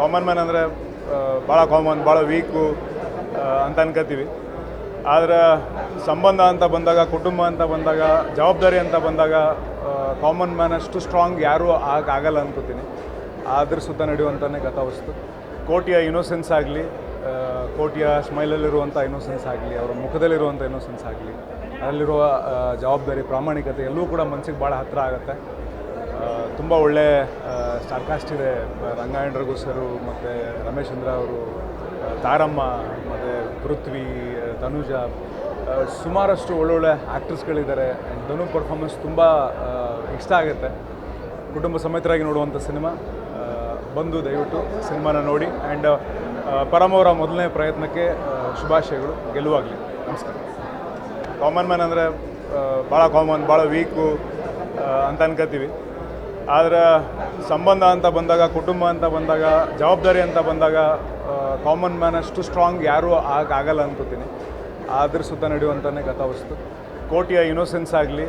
Common man ಅಂದರೆ ಭಾಳ common, ಭಾಳ ವೀಕು ಅಂತ ಅನ್ಕೋತೀವಿ ಆದರೆ ಸಂಬಂಧ ಅಂತ ಬಂದಾಗ, ಕುಟುಂಬ ಅಂತ ಬಂದಾಗ, ಜವಾಬ್ದಾರಿ ಅಂತ ಬಂದಾಗ ಕಾಮನ್ ಮ್ಯಾನ್ ಅಷ್ಟು ಸ್ಟ್ರಾಂಗ್ ಯಾರೂ ಆಗ, ಆಗಲ್ಲ ಅನ್ಕೋತೀನಿ. ಅದ್ರ ಸುತ್ತ ನಡೆಯುವಂಥನೇ ಕಥಾವಸ್ತು ಕೋಟಿಯ ಇನೋಸೆನ್ಸ್ ಆಗಲಿ ಕೋಟಿಯ ಸ್ಮೈಲಲ್ಲಿರುವಂಥ ಇನೋಸೆನ್ಸ್ ಆಗಲಿ, ಅವರ ಮುಖದಲ್ಲಿರುವಂಥ ಇನೋಸೆನ್ಸ್ ಆಗಲಿ, ಅಲ್ಲಿರುವ ಜವಾಬ್ದಾರಿ, ಪ್ರಾಮಾಣಿಕತೆ ಎಲ್ಲವೂ ಕೂಡ ಮನಸ್ಸಿಗೆ ಭಾಳ ಹತ್ತಿರ ಆಗುತ್ತೆ. ತುಂಬ ಒಳ್ಳೆ ಸ್ಟಾರ್ಕಾಸ್ಟ್ ಇದೆ. ರಂಗಾಯಣ ರಘು ಸರು ಮತ್ತು ರಮೇಶ್ ಚಂದ್ರ ಅವರು ತಾರಮ್ಮ ಮತ್ತು ಪೃಥ್ವಿ ತನುಜ ಸುಮಾರಷ್ಟು ಒಳ್ಳೊಳ್ಳೆ ಆ್ಯಕ್ಟ್ರಸ್ಗಳಿದ್ದಾರೆ ಆ್ಯಂಡ್ ಧನು ಪರ್ಫಾರ್ಮೆನ್ಸ್ ತುಂಬ ಇಷ್ಟ ಆಗುತ್ತೆ. ಕುಟುಂಬ ಸಮೇತರಾಗಿ ನೋಡುವಂಥ ಸಿನಿಮಾ. ಬಂದು ದಯವಿಟ್ಟು ಸಿನಿಮಾನ ನೋಡಿ. ಆ್ಯಂಡ್ ಪರಮವರ ಮೊದಲನೇ ಪ್ರಯತ್ನಕ್ಕೆ ಶುಭಾಶಯಗಳು. ಗೆಲುವಾಗಲಿ. ನಮಸ್ಕಾರ. ಕಾಮನ್ ಮ್ಯಾನ್ ಅಂದರೆ ಭಾಳ ಕಾಮನ್ ಭಾಳ ವೀಕು ಅಂತ ಅನ್ಕೋತೀವಿ. ಆದರೆ ಸಂಬಂಧ ಅಂತ ಬಂದಾಗ, ಕುಟುಂಬ ಅಂತ ಬಂದಾಗ, ಜವಾಬ್ದಾರಿ ಅಂತ ಬಂದಾಗ ಕಾಮನ್ ಮ್ಯಾನ್ ಅಷ್ಟು ಸ್ಟ್ರಾಂಗ್ ಯಾರೂ ಆಗ, ಆಗಲ್ಲ ಅನ್ಕೋತೀನಿ. ಅದ್ರ ಸುತ್ತ ನಡೆಯುವಂಥನೇ ಕಥಾವಸ್ತು ಕೋಟಿಯ ಇನೋಸೆನ್ಸ್ ಆಗಲಿ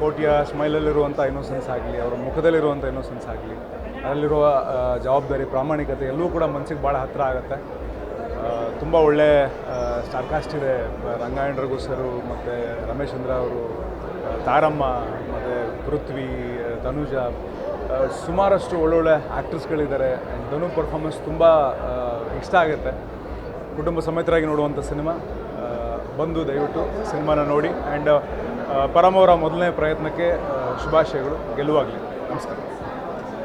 ಕೋಟಿಯ ಸ್ಮೈಲಲ್ಲಿರುವಂಥ ಇನೋಸೆನ್ಸ್ ಆಗಲಿ, ಅವರ ಮುಖದಲ್ಲಿರುವಂಥ ಇನ್ನೋಸೆನ್ಸ್ ಆಗಲಿ ಅದರಲ್ಲಿರುವ ಜವಾಬ್ದಾರಿ, ಪ್ರಾಮಾಣಿಕತೆ ಎಲ್ಲವೂ ಕೂಡ ಮನಸ್ಸಿಗೆ ಭಾಳ ಹತ್ತಿರ ಆಗುತ್ತೆ. ತುಂಬ ಒಳ್ಳೆ ಸ್ಟಾರ್ಕಾಸ್ಟ್ ಇದೆ, ರಂಗಾಯಣ ಸರು ಮತ್ತು ರಮೇಶ್ ಚಂದ್ರ ಅವರು ತಾರಮ್ಮ ಪೃಥ್ವಿ ಧನುಜ ಸುಮಾರಷ್ಟು ಒಳ್ಳೊಳ್ಳೆ ಆ್ಯಕ್ಟರ್ಸ್ಗಳಿದ್ದಾರೆ ಆ್ಯಂಡ್ ಧನು ಪರ್ಫಾರ್ಮೆನ್ಸ್ ತುಂಬ ಇಷ್ಟ ಆಗುತ್ತೆ. ಕುಟುಂಬ ಸಮೇತರಾಗಿ ನೋಡುವಂಥ ಸಿನಿಮಾ. ಬಂದು ದಯವಿಟ್ಟು ಸಿನಿಮಾನ ನೋಡಿ. ಆ್ಯಂಡ್ ಪರಮವರ ಮೊದಲನೇ ಪ್ರಯತ್ನಕ್ಕೆ ಶುಭಾಶಯಗಳು. ಗೆಲುವಾಗಲಿ. ನಮಸ್ಕಾರ.